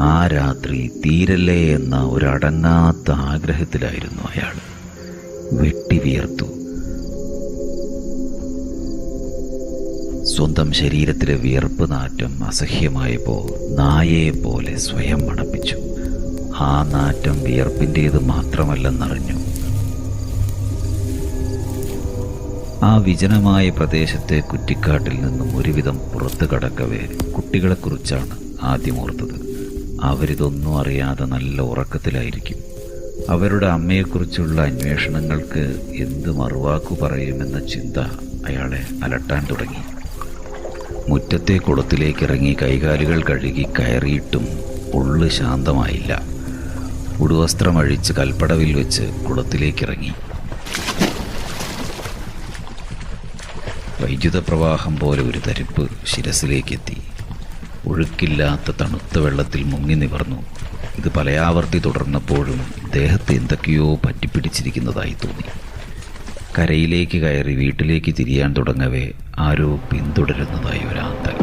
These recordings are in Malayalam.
ആ രാത്രി തീരല്ലേ എന്ന ഒരടങ്ങാത്ത ആഗ്രഹത്തിലായിരുന്നു അയാൾ. വെട്ടി വിയർത്തു. സ്വന്തം ശരീരത്തിലെ വിയർപ്പ് നാറ്റം അസഹ്യമായപ്പോൾ നായയെ പോലെ സ്വയം മണപ്പിച്ചു. ആ നാറ്റം വിയർപ്പിന്റേത് മാത്രമല്ലെന്നറിഞ്ഞു. ആ വിജനമായ പ്രദേശത്തെ കുറ്റിക്കാട്ടിൽ നിന്നും ഒരുവിധം പുറത്തു കടക്കവേ കുട്ടികളെക്കുറിച്ചാണ് ആദ്യം ഓർത്തത്. അവരിതൊന്നും അറിയാതെ നല്ല ഉറക്കത്തിലായിരിക്കും. അവരുടെ അമ്മയെക്കുറിച്ചുള്ള അന്വേഷണങ്ങൾക്ക് എന്ത് മറുവാക്കു പറയുമെന്ന ചിന്ത അയാളെ അലട്ടാൻ തുടങ്ങി. മുറ്റത്തെ കുളത്തിലേക്ക് ഇറങ്ങി കൈകാലുകൾ കഴുകി കയറിയിട്ടും ഉള്ളു ശാന്തമായില്ല. ഉടുവസ്ത്രമഴിച്ച് കൽപ്പടവിൽ വെച്ച് കുളത്തിലേക്കിറങ്ങി. വൈദ്യുത പ്രവാഹം പോലെ ഒരു തരിപ്പ് ശിരസിലേക്കെത്തി. ഒഴുക്കില്ലാത്ത തണുത്ത വെള്ളത്തിൽ മുങ്ങി നിവർന്നു. ഇത് പലയാവർത്തി തുടർന്നപ്പോഴും ദേഹത്ത് എന്തൊക്കെയോ പറ്റിപ്പിടിച്ചിരിക്കുന്നതായി തോന്നി. കരയിലേക്ക് കയറി വീട്ടിലേക്ക് തിരിയാൻ തുടങ്ങവേ ആരോ പിന്തുടരുന്നതായി ഒരാന്തൽ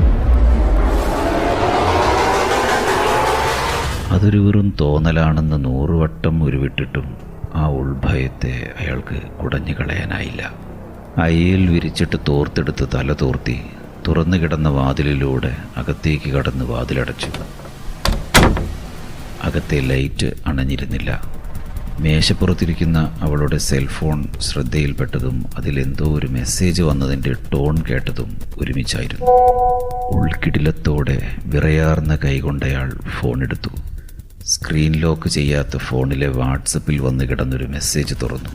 അതൊരു വെറും തോന്നലാണെന്ന് നൂറുവട്ടം ഉരുവിട്ടിട്ടും ആ ഉൾഭയത്തെ അയാൾക്ക് കുടഞ്ഞു കളയാനായില്ല അയ്യൽ വിരിച്ചിട്ട് തോർത്തെടുത്ത് തല തോർത്തി തുറന്നു കിടന്ന വാതിലിലൂടെ അകത്തേക്ക് കടന്ന് വാതിലടച്ചു. അകത്തെ ലൈറ്റ് അണഞ്ഞിരുന്നില്ല. മേശപ്പുറത്തിരിക്കുന്ന അവളുടെ സെൽഫോൺ ശ്രദ്ധയിൽപ്പെട്ടതും അതിലെന്തോ ഒരു മെസ്സേജ് വന്നതിന്റെ ടോൺ കേട്ടതും ഒരുമിച്ചായിരുന്നു. ഉൾക്കിടിലത്തോടെ വിറയാർന്ന കൈകൊണ്ടയാൾ ഫോണെടുത്തു സ്ക്രീൻ ലോക്ക് ചെയ്യാത്ത ഫോണിലെ വാട്സപ്പിൽ വന്ന് കിടന്നൊരു മെസ്സേജ് തുറന്നു.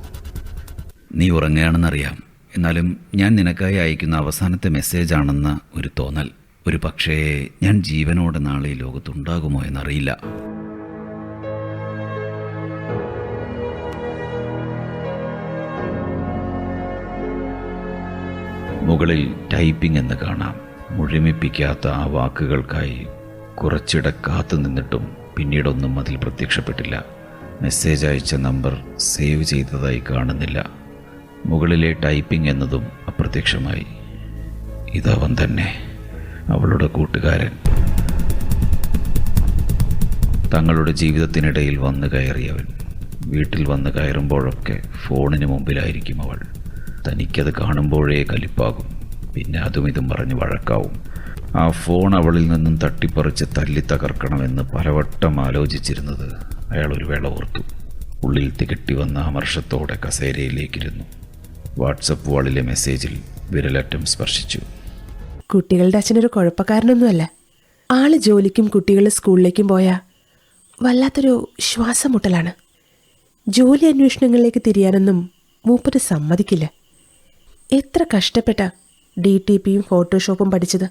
നീ ഉറങ്ങുകയാണെന്നറിയാം. എന്നാലും ഞാൻ നിനക്കായി അയക്കുന്ന അവസാനത്തെ മെസ്സേജാണെന്ന ഒരു തോന്നൽ. ഒരു പക്ഷേ ഞാൻ ജീവനോടെ നാളെ ലോകത്തുണ്ടാകുമോ എന്നറിയില്ല. മുകളിൽ ടൈപ്പിംഗ് എന്ന് കാണാം. മുഴുമിപ്പിക്കാത്ത ആ വാക്കുകൾക്കായി കുറച്ചിട കാത്തു നിന്നിട്ടും പിന്നീടൊന്നും അതിൽ പ്രത്യക്ഷപ്പെട്ടില്ല. മെസ്സേജ് അയച്ച നമ്പർ സേവ് ചെയ്തതായി കാണുന്നില്ല. മുകളിലെ ടൈപ്പിംഗ് എന്നതും അപ്രത്യക്ഷമായി. ഇതവൻ തന്നെ. അവളുടെ കൂട്ടുകാരൻ. തങ്ങളുടെ ജീവിതത്തിനിടയിൽ വന്നു കയറിയവൻ. വീട്ടിൽ വന്ന് കയറുമ്പോഴൊക്കെ ഫോണിന് മുമ്പിലായിരിക്കും അവൾ. തനിക്കത് കാണുമ്പോഴേ കലിപ്പാകും. പിന്നെ അതും ഇതും പറഞ്ഞ് വഴക്കാവും. ആ ഫോൺ അവളിൽ നിന്നും തട്ടിപ്പറിച്ച് തല്ലി തകർക്കണമെന്ന് പലവട്ടം ആലോചിച്ചിരുന്നത് അയാൾ ഒരു വേള ഓർത്തു. ഉള്ളിൽ തികട്ടി വന്ന അമർഷത്തോടെ കസേരയിലേക്കിരുന്നു. വാട്സപ്പ് വാളിലെ മെസ്സേജിൽ വിരലറ്റം സ്പർശിച്ചു. കുട്ടികളുടെ അച്ഛനൊരു കുഴപ്പക്കാരനൊന്നുമല്ല. ആൾ ജോലിക്കും കുട്ടികൾ സ്കൂളിലേക്കും പോയ വല്ലാത്തൊരു ശ്വാസമുട്ടലാണ്. ജോലി അന്വേഷണങ്ങളിലേക്ക് തിരിയാനൊന്നും മൂപ്പര് സമ്മതിക്കില്ല. എത്ര കഷ്ടപ്പെട്ട ഡി ടി പിയും ഫോട്ടോഷോപ്പും പഠിച്ചത്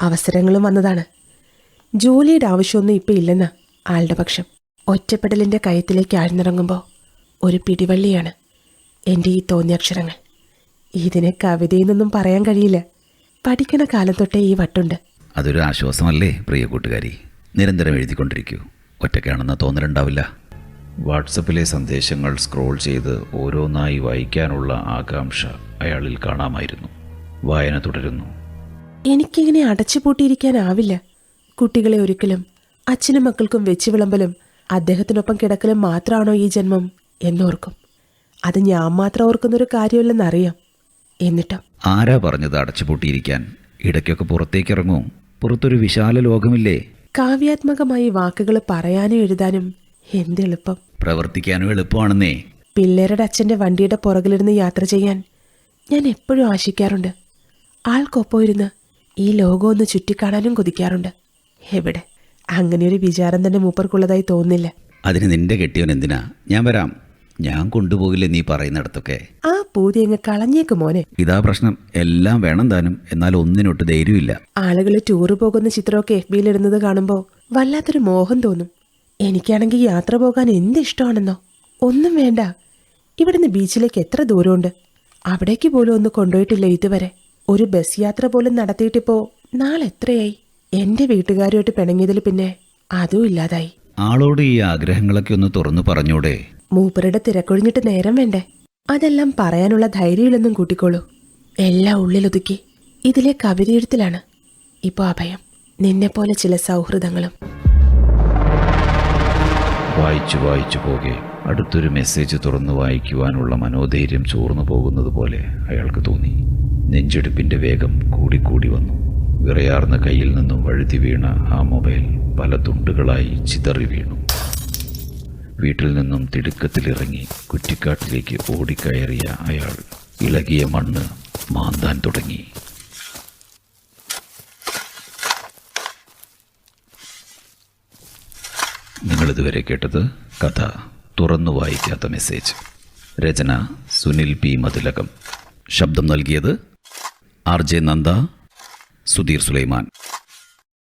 അവസരങ്ങളും വന്നതാണ്. ജോലിയുടെ ആവശ്യമൊന്നും ഇപ്പം ഇല്ലെന്ന ആളുടെ പക്ഷം. ഒറ്റപ്പെടലിന്റെ കയത്തിലേക്ക് ആഴ്ന്നിറങ്ങുമ്പോൾ ഒരു പിടിവള്ളിയാണ് എന്റെ ഈ തോന്നിയക്ഷരങ്ങൾ ഇതിനെ കവിതയെന്നൊന്നും പറയാൻ കഴിയില്ല. പഠിക്കണ കാലം തൊട്ടേ ഈ വട്ടുണ്ട്. അതൊരു ആശ്വാസമല്ലേ പ്രിയ കൂട്ടുകാരി? നിരന്തരം എഴുതിക്കൊണ്ടിരിക്കൂ. ഒറ്റയ്ക്കാണെന്ന തോന്നലുണ്ടാവില്ല. വാട്സപ്പിലെ സന്ദേശങ്ങൾ സ്ക്രോൾ ചെയ്ത് ഓരോന്നായി വായിക്കാനുള്ള ആകാംക്ഷ അയാളിൽ കാണാമായിരുന്നു. വായന തുടരുന്നു. എനിക്കിങ്ങനെ അടച്ചുപൂട്ടിയിരിക്കാനാവില്ല കുട്ടികളെ ഒരിക്കലും അച്ഛനും മക്കൾക്കും വെച്ച് വിളമ്പലും അദ്ദേഹത്തിനൊപ്പം കിടക്കലും മാത്രമാണോ ഈ ജന്മം എന്നോർക്കും. അത് ഞാൻ മാത്രം ഓർക്കുന്നൊരു കാര്യമല്ലെന്നറിയാം. എന്നിട്ടും ആരാ പറഞ്ഞത് അടച്ചുപൂട്ടിയിരിക്കാൻ? ഇടയ്ക്കൊക്കെ പുറത്തേക്ക് ഇറങ്ങൂ പുറത്തൊരു വിശാല ലോകമില്ലേ? കാവ്യാത്മകമായി വാക്കുകൾ പറയാനും എഴുതാനും എന്തെളുപ്പം പ്രവർത്തിക്കാനും എളുപ്പമാണെന്നേ. പിള്ളേരുടെ അച്ഛന്റെ വണ്ടിയുടെ പുറകിലിരുന്ന് യാത്ര ചെയ്യാൻ ഞാൻ എപ്പോഴും ആശിക്കാറുണ്ട്. ആൾക്കൊപ്പം ഇരുന്ന് ഈ ലോകം ഒന്ന് ചുറ്റിക്കാണാനും കൊതിക്കാറുണ്ട്. എവിടെ? അങ്ങനെയൊരു വിചാരം തന്നെ മൂപ്പർക്കുള്ളതായി തോന്നില്ല അതിന് നിന്റെ കെട്ടിയവൻ എന്തിനാ? ഞാൻ വരാം. ഞാൻ കൊണ്ടുപോകില്ലേ നീ പറയുന്നിടത്തൊക്കെ? ആ പൂതി അങ്ങ് കളഞ്ഞേക്ക് മോനെ. ഇതാ പ്രശ്നം. എല്ലാം വേണം താനും. എന്നാൽ ഒന്നിനൊട്ട് ധൈര്യമില്ല. ആളുകൾ ടൂറ് പോകുന്ന ചിത്രമൊക്കെ എഫ് ബിയിലിടുന്നത് കാണുമ്പോൾ വല്ലാത്തൊരു മോഹം തോന്നും. എനിക്കാണെങ്കിൽ യാത്ര പോകാൻ എന്ത് ഇഷ്ടമാണെന്നോ? ഒന്നും വേണ്ട. ഇവിടുന്ന് ബീച്ചിലേക്ക് എത്ര ദൂരമുണ്ട്? അവിടേക്ക് പോലും ഒന്ന് കൊണ്ടുപോയിട്ടില്ല ഇതുവരെ. ഒരു ബസ് യാത്ര പോലും നടത്തിയിട്ടിപ്പോ നാളെ എത്രയായി? എന്റെ വീട്ടുകാരുമായിട്ട് പിണങ്ങിയതിൽ പിന്നെ അതും ഇല്ലാതായി. ആളോട് ഈ ആഗ്രഹങ്ങളൊക്കെ ഒന്ന് തുറന്നു പറഞ്ഞൂടെ? മൂപ്പരുടെ തിരക്കൊഴിഞ്ഞിട്ട് നേരം വേണ്ടേ? അതെല്ലാം പറയാനുള്ള ധൈര്യമില്ലെന്നും കൂട്ടിക്കോളൂ. എല്ലാം ഉള്ളിലൊതുക്കി. ഇതിലെ കവിതയെഴുത്തിലാണ്. ഇപ്പൊ അഭയം. നിന്നെപ്പോലെ ചില സൗഹൃദങ്ങളും. വായിച്ചു വായിച്ചു പോകെ. അടുത്തൊരു മെസ്സേജ് തുറന്നു വായിക്കുവാനുള്ള മനോധൈര്യം ചോർന്നു പോകുന്നത് പോലെ അയാൾക്ക് തോന്നി. നെഞ്ചെടുപ്പിന്റെ വേഗം കൂടിക്കൂടി വന്നു. വിറയാർന്ന കയ്യിൽ നിന്നും വഴുതി വീണ ആ മൊബൈൽ പല തുണ്ടുകളായി ചിതറി വീണു. വീട്ടിൽ നിന്നും തിടുക്കത്തിലിറങ്ങി കുറ്റിക്കാട്ടിലേക്ക് ഓടിക്കയറിയ അയാൾ ഇളകിയ മണ്ണ് മാന്താൻ തുടങ്ങി. നിങ്ങളിതുവരെ കേട്ടത് കഥ തുറന്നു വായിക്കാത്ത മെസ്സേജ്. രചന സുനിൽ പി. മതിലകം. ശബ്ദം നൽകിയത് ആർ. ജെ. നന്ദ സുധീർ സുലൈമാൻ.